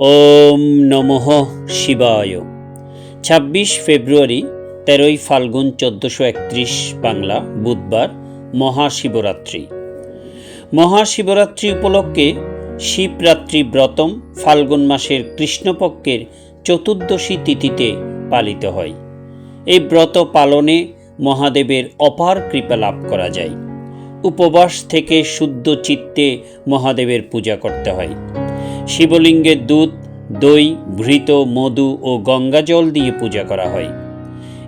ওম নমঃ শিবায়। ছাব্বিশ ফেব্রুয়ারি, তেরোই ফাল্গুন চোদ্দোশো একত্রিশ বাংলা, বুধবার, মহাশিবরাত্রি। মহাশিবরাত্রি উপলক্ষে শিবরাত্রি ব্রতম ফাল্গুন মাসের কৃষ্ণপক্ষের চতুর্দশী তিথিতে পালিত হয়। এই ব্রত পালনে মহাদেবের অপার কৃপা লাভ করা যায়। উপবাস থেকে শুদ্ধ চিত্তে মহাদেবের পূজা করতে হয়। শিবলিঙ্গের দুধ, দই ঘৃত মধু ও গঙ্গাজল দিয়ে পূজা করা হয়।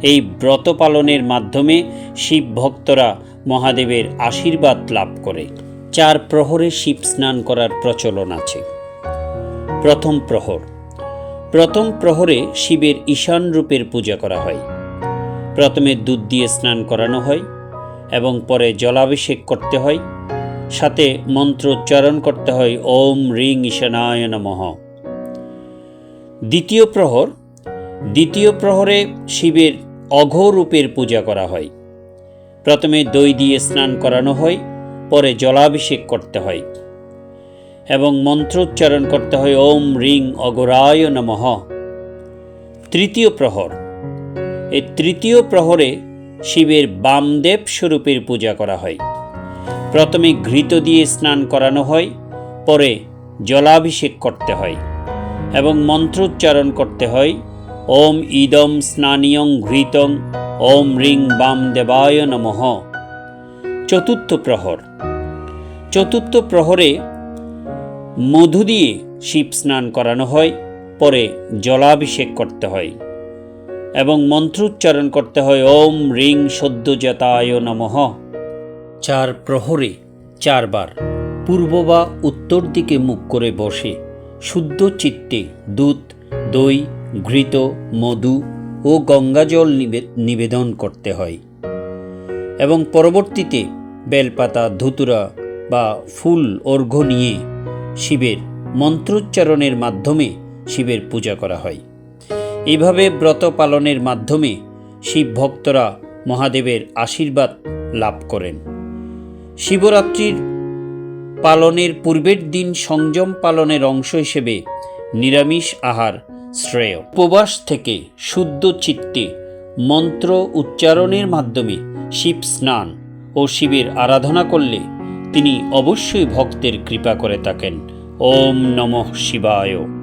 এই ব্রত পালনের মাধ্যমে শিব ভক্তরা মহাদেবের আশীর্বাদ লাভ করে। চার প্রহরে শিব স্নান করার প্রচলন আছে। প্রথম প্রহর। প্রথম প্রহরে শিবের ঈশান রূপের পূজা করা হয়। প্রথমে দুধ দিয়ে স্নান করানো হয় এবং পরে জলাভিষেক করতে হয়। সাথে মন্ত্র উচ্চারণ করতে হয়, ওম রিং ঈশানায় নমঃ। দ্বিতীয় প্রহর, দ্বিতীয় প্রহরে শিবের অঘরূপের পূজা করা হয়। প্রথমে দই দিয়ে স্নান করানো হয়, পরে জলাভিষেক করতে হয়। এবং মন্ত্রোচ্চারণ করতে হয়, ওম রিং অগরায় নমঃ। তৃতীয় প্রহর, এই তৃতীয় প্রহরে শিবের বামদেব স্বরূপের পূজা করা হয়। প্রথমে ঘৃত দিয়ে স্নান করানো হয়, পরে জলাভিষেক করতে হয় এবং মন্ত্রোচ্চারণ করতে হয়, ওম ইদম স্নানিয়ং ঘৃতং, ওম রিং বাম দেবায় নমঃ। চতুর্থ প্রহর। চতুর্থ প্রহরে মধু দিয়ে শিব স্নান করানো হয়, পরে জলাভিষেক করতে হয় এবং মন্ত্রোচ্চারণ করতে হয়, ওম রিং সদ্যজাতায় নমঃ। চার প্রহরে চারবার, পূর্ব বা উত্তর দিকে মুখ করে বসে। শুদ্ধ চিত্তে দুধ দই, ঘৃত, মধু ও গঙ্গাজল নিবে- নিবেদন করতে হয়। এবং পরবর্তীতে বেলপাতা, ধুতুরা বা ফুল, অর্ঘ্য নিয়ে শিবের মন্ত্রোচ্চারণের মাধ্যমে শিবের পূজা করা হয়। এভাবে ব্রত পালনের মাধ্যমে শিব ভক্তরা মহাদেবের আশীর্বাদ লাভ করেন। শিবরাত্রির পালনের পূর্বের দিন সংযম পালনের অংশ হিসেবে নিরামিষ আহার শ্রেয়। উপবাস থেকে শুদ্ধ চিত্তে মন্ত্র উচ্চারণের মাধ্যমে শিব স্নান ও শিবের আরাধনা করলে তিনি অবশ্যই ভক্তের কৃপা করে থাকেন। ওম নমঃ শিবায়।